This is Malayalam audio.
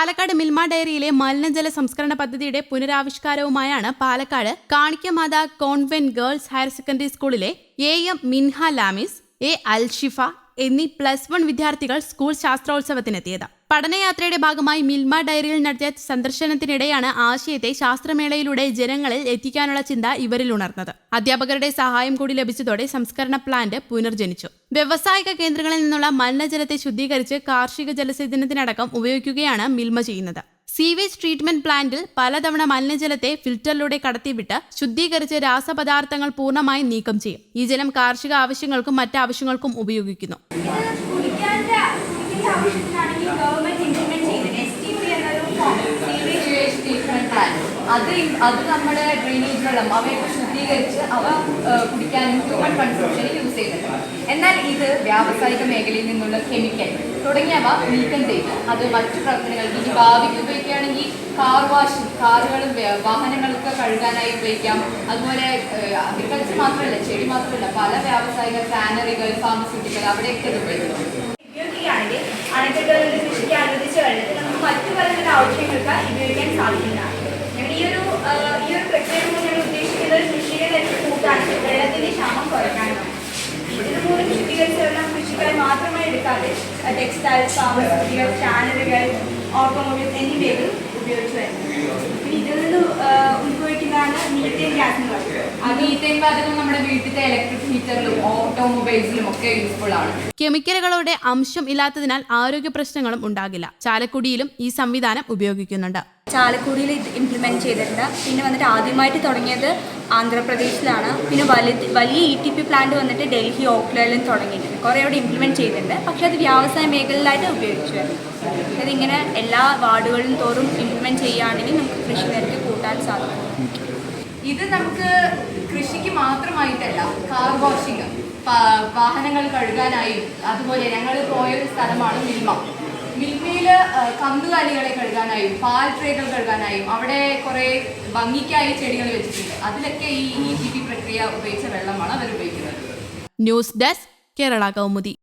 പാലക്കാട് മിൽമ ഡയറിയിലെ മലിനജല സംസ്കരണ പദ്ധതിയുടെ പുനരാവിഷ്കാരവുമായാണ് Palakkad Kanikkamatha convent girls higher secondary സ്കൂളിലെ A M Minha Lamis A Alshifa എന്നീ പ്ലസ് വൺ വിദ്യാർത്ഥികൾ സ്കൂൾ ശാസ്ത്രോത്സവത്തിനെത്തിയത്. പഠനയാത്രയുടെ ഭാഗമായി മിൽമ ഡയറിയിൽ നടത്തിയ സന്ദർശനത്തിനിടെയാണ് ആശയത്തെ ശാസ്ത്രമേളയിലൂടെ ജനങ്ങളിൽ എത്തിക്കാനുള്ള ചിന്ത ഇവരിൽ ഉണർന്നത് അധ്യാപകരുടെ സഹായം കൂടി ലഭിച്ചതോടെ സംസ്കരണ പ്ലാന്റ് പുനർജനിച്ചു. വ്യവസായിക കേന്ദ്രങ്ങളിൽ നിന്നുള്ള മലിനജലത്തെ ശുദ്ധീകരിച്ച് കാർഷിക ജലസേചനത്തിനടക്കം ഉപയോഗിക്കുകയാണ് മിൽമ ചെയ്യുന്നത്. സീവേജ് ട്രീറ്റ്മെന്റ് പ്ലാന്റിൽ പലതവണ മലിനജലത്തെ ഫിൽറ്ററിലൂടെ കടത്തിവിട്ട് ശുദ്ധീകരിച്ച് രാസപദാർത്ഥങ്ങൾ പൂർണമായും നീക്കം ചെയ്യും. ഈ ജലം കാർഷിക ആവശ്യങ്ങൾക്കും മറ്റാവശ്യങ്ങൾക്കും ഉപയോഗിക്കുന്നു. അത് അത് നമ്മുടെ ഡ്രെയിനേജ് വെള്ളം അവയൊക്കെ ശുദ്ധീകരിച്ച് അവ കുടിക്കാനും ഹ്യൂമൻ കൺസംഷന് യൂസ് ചെയ്യുന്നുണ്ട്. എന്നാൽ ഇത് വ്യാവസായിക മേഖലയിൽ നിന്നുള്ള കെമിക്കൽ തുടങ്ങിയവ നീക്കം ചെയ്ത് അത് മറ്റു പ്രവർത്തനങ്ങൾക്ക് ഇനി ഭാവിക്ക് ഉപയോഗിക്കുകയാണെങ്കിൽ കാർ വാഷ് കാറുകളും വാഹനങ്ങളൊക്കെ കഴുകാനായി ഉപയോഗിക്കാം. അതുപോലെ അഗ്രികൾച്ചർ മാത്രമല്ല ചെടി മാത്രമല്ല പല വ്യാവസായിക ഫാനറികൾ ഫാർമസ്യൂട്ടിക്കൽ അവിടെയൊക്കെ ഇത് ഉപയോഗിക്കുന്നു. അണക്കെട്ടുകളിൽ കൃഷിക്ക് അനുവദിച്ച വെള്ളത്തിൽ നമുക്ക് മറ്റു പല ആവശ്യങ്ങൾക്ക് ഉപയോഗിക്കാൻ സാധിക്കുന്നതാണ് ഈ ഒരു പ്രക്രിയ ഉദ്ദേശിക്കുന്നത് കൂട്ടാനും വെള്ളത്തിന്റെ ക്ഷാമം കുറയ്ക്കാനുമാണ് മാത്രമായി എടുക്കാതെ ചാനലുകൾ ഓട്ടോമൊബൈൽസ് എന്നിവയിലും ഉപയോഗിച്ചു വരുന്നത് പിന്നെ ഇതിൽ നിന്ന് ആ, ഉത്ഭവിക്കുന്നതാണ് മീത്തേൻ ഗ്യാസ് എന്ന് പറയുന്നത്. മീത്തേൻ വാതകം നമ്മുടെ വീട്ടിലെ ഇലക്ട്രിക് ഹീറ്ററിലും ഓട്ടോമൊബൈൽസിലും ഒക്കെ യൂസ്ഫുൾ ആണ്. കെമിക്കലുകളുടെ അംശം ഇല്ലാത്തതിനാൽ ആരോഗ്യ പ്രശ്നങ്ങളും ഉണ്ടാകില്ല. ചാലക്കുടിയിലും ഈ സംവിധാനം ഉപയോഗിക്കുന്നുണ്ട്. ചാലക്കുടിയിൽ ഇംപ്ലിമെന്റ് ചെയ്തിട്ടുണ്ട്. പിന്നെ വന്നിട്ട് ആദ്യമായിട്ട് തുടങ്ങിയത് ആന്ധ്രാപ്രദേശിലാണ്. പിന്നെ വലിയ വലിയ ഇ ടി പി പ്ലാന്റ് വന്നിട്ട് ഡൽഹി ഓക്ലയിലും തുടങ്ങിയിട്ടുണ്ട്. കുറേ അവിടെ ഇംപ്ലിമെന്റ് ചെയ്തിട്ടുണ്ട്. പക്ഷേ അത് വ്യവസായ മേഖലയിലായിട്ട് ഉപയോഗിച്ചു വരുന്നു അതിങ്ങനെ എല്ലാ വാർഡുകളിലും തോറും ഇംപ്ലിമെന്റ് ചെയ്യുകയാണെങ്കിൽ നമുക്ക് കൃഷി നിരക്ക് കൂട്ടാൻ സാധിക്കും. ഇത് നമുക്ക് കൃഷിക്ക് മാത്രമായിട്ടല്ല കാർ വാഷിംഗ് വാഹനങ്ങൾ കഴുകാനായും അതുപോലെ ഞങ്ങൾ പോയൊരു സ്ഥലമാണ് മിൽമ. മിൽമയിൽ കന്നുകാലികളെ കഴുകാനായും പാൽ ട്രേകൾ കഴുകാനായും അവിടെ കുറെ ഭംഗിക്കായി ചെടികൾ വെച്ചിട്ടുണ്ട്. അതിലൊക്കെ ഈ ഇ ജി പി പ്രക്രിയ ഉപയോഗിച്ച വെള്ളമാണ് അവർ ഉപയോഗിക്കുന്നത് ന്യൂസ് ഡെസ്ക് കേരള കൗമുദി.